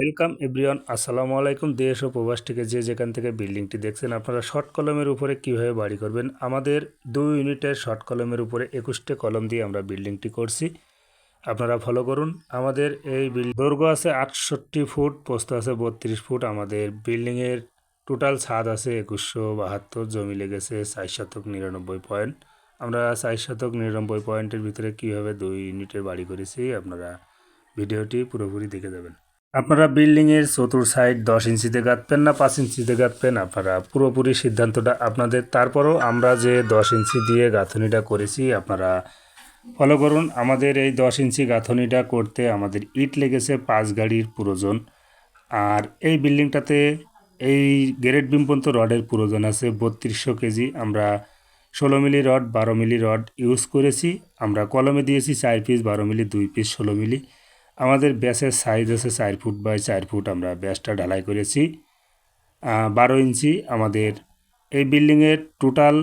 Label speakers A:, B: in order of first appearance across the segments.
A: Welcome everyone, আসসালামু আলাইকুম দেশ ও প্রবাস থেকে যে যেখান থেকে বিল্ডিংটি দেখছেন, আপনারা শর্ট কলমের উপরে কীভাবে বাড়ি করবেন? আমাদের দুই ইউনিটের শর্ট কলমের উপরে একুশটে কলম দিয়ে আমরা বিল্ডিংটি করছি। আপনারা ফলো করুন। আমাদের এই দৈর্ঘ্য আছে আটষট্টি ফুট, পোস্ত আছে বত্রিশ ফুট। আমাদের বিল্ডিংয়ের টোটাল ছাদ আছে একুশশো বাহাত্তর, জমি লেগেছে চার শতক নিরানব্বই পয়েন্ট। আমরা চার শতক নিরানব্বই পয়েন্টের ভিতরে কীভাবে দুই ইউনিটের বাড়ি করেছি, আপনারা ভিডিওটি পুরোপুরি দেখে যাবেন। আপনারা বিল্ডিংয়ের চতুর সাইড দশ ইঞ্চিতে গাঁথবেন না, পাঁচ ইঞ্চিতে গাঁথবেন। আপনারা পুরোপুরি সিদ্ধান্তটা আপনাদের। তারপরও আমরা যে দশ ইঞ্চি দিয়ে গাঁথনিটা করেছি, আপনারা ফলো করুন। আমাদের এই দশ ইঞ্চি গাঁথনিটা করতে আমাদের ইট লেগেছে পাঁচ গাড়ির প্রয়োজন। আর এই বিল্ডিংটাতে এই গ্রেড বিম পর্যন্ত রডের প্রয়োজন আছে বত্রিশশো কেজি। আমরা ষোলো মিলি রড, বারো মিলি রড ইউজ করেছি। আমরা কলমে দিয়েছি চার পিস, বারো মিলি, দুই পিস, ষোলো মিলি। আমাদের ব্যাসের সাইজ আছে চার ফুট বাই চার ফুট আমরা ব্যাসটা ঢালাই করেছি। বারো ইঞ্চি আমাদের। এই বিল্ডিংয়ের টোটাল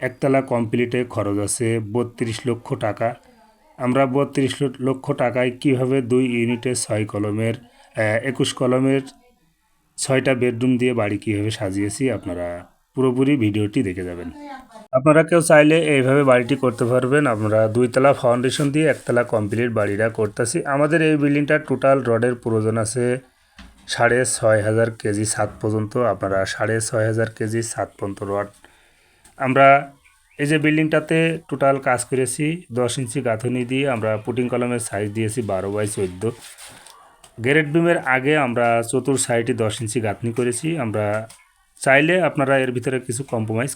A: একতলা কমপ্লিটে খরচ আছে বত্রিশ লক্ষ টাকা। আমরা বত্রিশ লক্ষ টাকায় কীভাবে দুই ইউনিটের ছয় কলমের একুশ কলমের ছয়টা বেডরুম দিয়ে বাড়ি কীভাবে সাজিয়েছি আপনারা পুরোপুরি ভিডিওটি দেখে যাবেন। আপনারা কেউ চাইলে এইভাবে বাড়িটি করতে পারবেন। আপনারা দুইতলা ফাউন্ডেশন দিয়ে একতলা কমপ্লিট বাড়িটা করতেছি। আমাদের এই বিল্ডিংটা টোটাল রডের প্রয়োজন আছে সাড়ে ছয় হাজার কেজি সাত পর্যন্ত। আপনারা সাড়ে ছয় হাজার কেজি সাত পর্যন্ত রড। আমরা এই যে বিল্ডিংটাতে টোটাল কাজ করেছি, দশ ইঞ্চি গাঁথনি দিয়ে আমরা পুটিং কলমের সাইজ দিয়েছি বারো বাই চোদ্দ। গ্রেড বিমের আগে আমরা চতুর সাইডে দশ ইঞ্চি গাঁথনি করেছি। আমরা চাইলে আপনারা এর ভিতরে কিছু কম্প্রোমাইজ